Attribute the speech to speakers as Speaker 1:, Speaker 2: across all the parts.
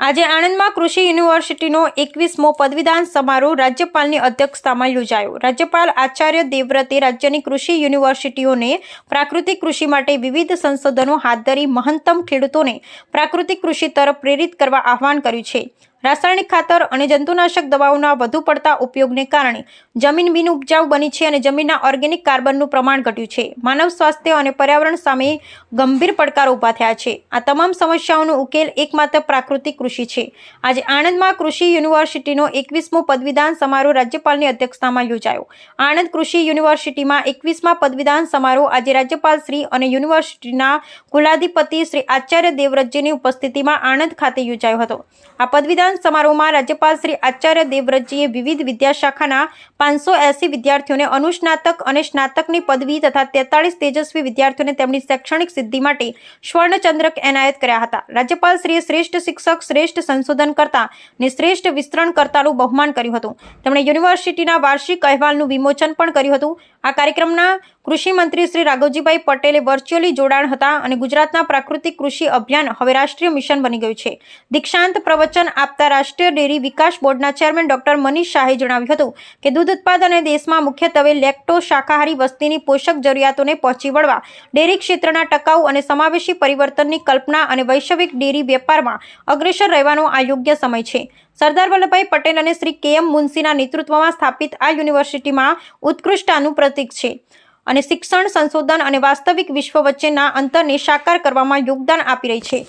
Speaker 1: આજે આણંદમાં કૃષિ યુનિવર્સિટીનો એકવીસમો પદવીદાન સમારોહ રાજ્યપાલની અધ્યક્ષતામાં યોજાયો. રાજ્યપાલ આચાર્ય દેવવ્રતે રાજ્યની કૃષિ યુનિવર્સિટીઓને પ્રાકૃતિક કૃષિ માટે વિવિધ સંશોધનો હાથ ધરી મહંતમ ખેડૂતોને પ્રાકૃતિક કૃષિ તરફ પ્રેરિત કરવા આહવાન કર્યું છે. રાસાયણિક ખાતર અને જંતુનાશક દવાઓના વધુ પડતા ઉપયોગને કારણે જમીન બિનઉપજાઉ બની છે અને જમીનના ઓર્ગેનિક કાર્બનનું પ્રમાણ ઘટ્યું છે. માનવ સ્વાસ્થ્ય અને પર્યાવરણ સામે ગંભીર પડકારો ઊભા થયા છે. આ તમામ સમસ્યાઓનો ઉકેલ એકમાત્ર પ્રાકૃતિક કૃષિ છે. આજે આણંદમાં કૃષિ યુનિવર્સિટીનો એકવીસમો પદવીદાન સમારોહ રાજ્યપાલની અધ્યક્ષતામાં યોજાયો. આણંદ કૃષિ યુનિવર્સિટીમાં એકવીસમા પદવીદાન સમારોહ આજે રાજ્યપાલ શ્રી અને યુનિવર્સિટીના કુલાધિપતિ શ્રી આચાર્ય દેવવ્રતજીની ઉપસ્થિતિમાં આણંદ ખાતે યોજાયો હતો. આ પદવીદાન સમારોહમાં રાજ્યપાલ શ્રી આચાર્ય દેવવ્રતજીએ વિવિધ વિદ્યાશાખાના પાંચસો એસી વિદ્યાર્થીઓને અનુસ્નાતક અને સ્નાતકની પદવી તથા તેતાળીસ તેજસ્વી વિદ્યાર્થીઓને તેમની શૈક્ષણિક સિદ્ધિ માટે સ્વર્ણચંદ્રક એનાયત કર્યા હતા. રાજ્યપાલ શ્રીએ શ્રેષ્ઠ શિક્ષક, શ્રેષ્ઠ સંશોધનકર્તા અને શ્રેષ્ઠ વિસ્તરણકર્તાનું બહુમાન કર્યું હતું. તેમણે યુનિવર્સિટીના વાર્ષિક અહેવાલનું વિમોચન પણ કર્યું હતું. આ કાર્યક્રમના કૃષિ મંત્રી શ્રી રાઘવજીભાઈ પટેલે વર્ચ્યુઅલી જોડાણ હતા અને ગુજરાતના પ્રાકૃતિક કૃષિ અભિયાન હવે રાષ્ટ્રીય મિશન બની ગયું છે. દીક્ષાંત પ્રવચન આપતા રાષ્ટ્રીય ડેરી વિકાસ બોર્ડના ચેરમેન ડોક્ટર મનીષ શાહે જણાવ્યું હતું કે દૂધ ઉત્પાદન દેશમાં મુખ્યત્વે લેક્ટો શાકાહારી વસ્તીની પોષક જરૂરિયાતોને પહોંચી વળવા ડેરી ક્ષેત્રના ટકાઉ અને સમાવેશી પરિવર્તનની કલ્પના અને વૈશ્વિક ડેરી વેપારમાં અગ્રેસર રહેવાનો આ યોગ્ય સમય છે. સરદાર વલ્લભભાઈ પટેલ અને શ્રી કે એમ મુનશીના નેતૃત્વમાં સ્થાપિત આ યુનિવર્સિટીમાં ઉત્કૃષ્ટતાનું પ્રતીક છે. અને શિક્ષણ, સંશોધન અને વાસ્તવિક વિશ્વ વચ્ચેના અંતરને સાકાર કરવામાં યોગદાન આપી રહી છે.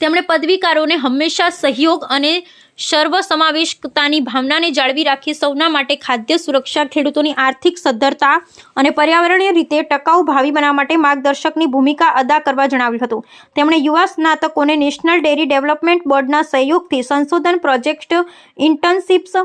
Speaker 1: તેમણે પદવીકારોને હંમેશા સહયોગ અને સર્વસમાવેશકતાની ભાવનાને જાળવી રાખી સૌના માટે ખાદ્ય સુરક્ષા, ખેડૂતોની આર્થિક સદ્ધરતા અને પર્યાવરણીય રીતે ટકાઉ ભાવિ બનાવવા માટે માર્ગદર્શકની ભૂમિકા અદા કરવા જણાવ્યું હતું. તેમણે યુવા સ્નાતકોને નેશનલ ડેરી ડેવલપમેન્ટ બોર્ડના સહયોગથી સંશોધન પ્રોજેક્ટ ઇન્ટર્નશિપ્સ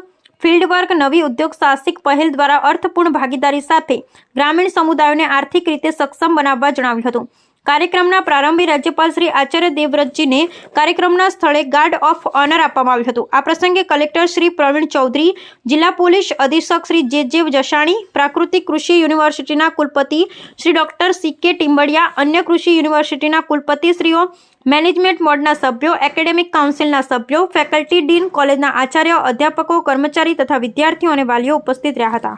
Speaker 1: ફિલ્ડ વર્ક નવી ઉદ્યોગ સાહસિક પહેલ દ્વારા અર્થપૂર્ણ ભાગીદારી સાથે ગ્રામીણ સમુદાયોને આર્થિક રીતે સક્ષમ બનાવવા જણાવ્યું હતું. કાર્યક્રમના પ્રારંભે રાજ્યપાલ શ્રી આચાર્ય દેવવ્રતજીને કાર્યક્રમના સ્થળે ગાર્ડ ઓફ ઓનર આપવામાં આવ્યું હતું. આ પ્રસંગે કલેક્ટર શ્રી પ્રવીણ ચૌધરી, જિલ્લા પોલીસ અધિક્ષક શ્રી જે જે જસાણી, પ્રાકૃતિક કૃષિ યુનિવર્સિટીના કુલપતિ શ્રી ડોક્ટર સી કે ટીમ્બડિયા અન્ય કૃષિ યુનિવર્સિટીના કુલપતિશ્રીઓ, મેનેજમેન્ટ બોર્ડના સભ્યો, એકેડેમિક કાઉન્સિલના સભ્યો, ફેકલ્ટી ડીન કોલેજના આચાર્ય, અધ્યાપકો, કર્મચારી તથા વિદ્યાર્થીઓ અને વાલીઓ ઉપસ્થિત રહ્યા હતા.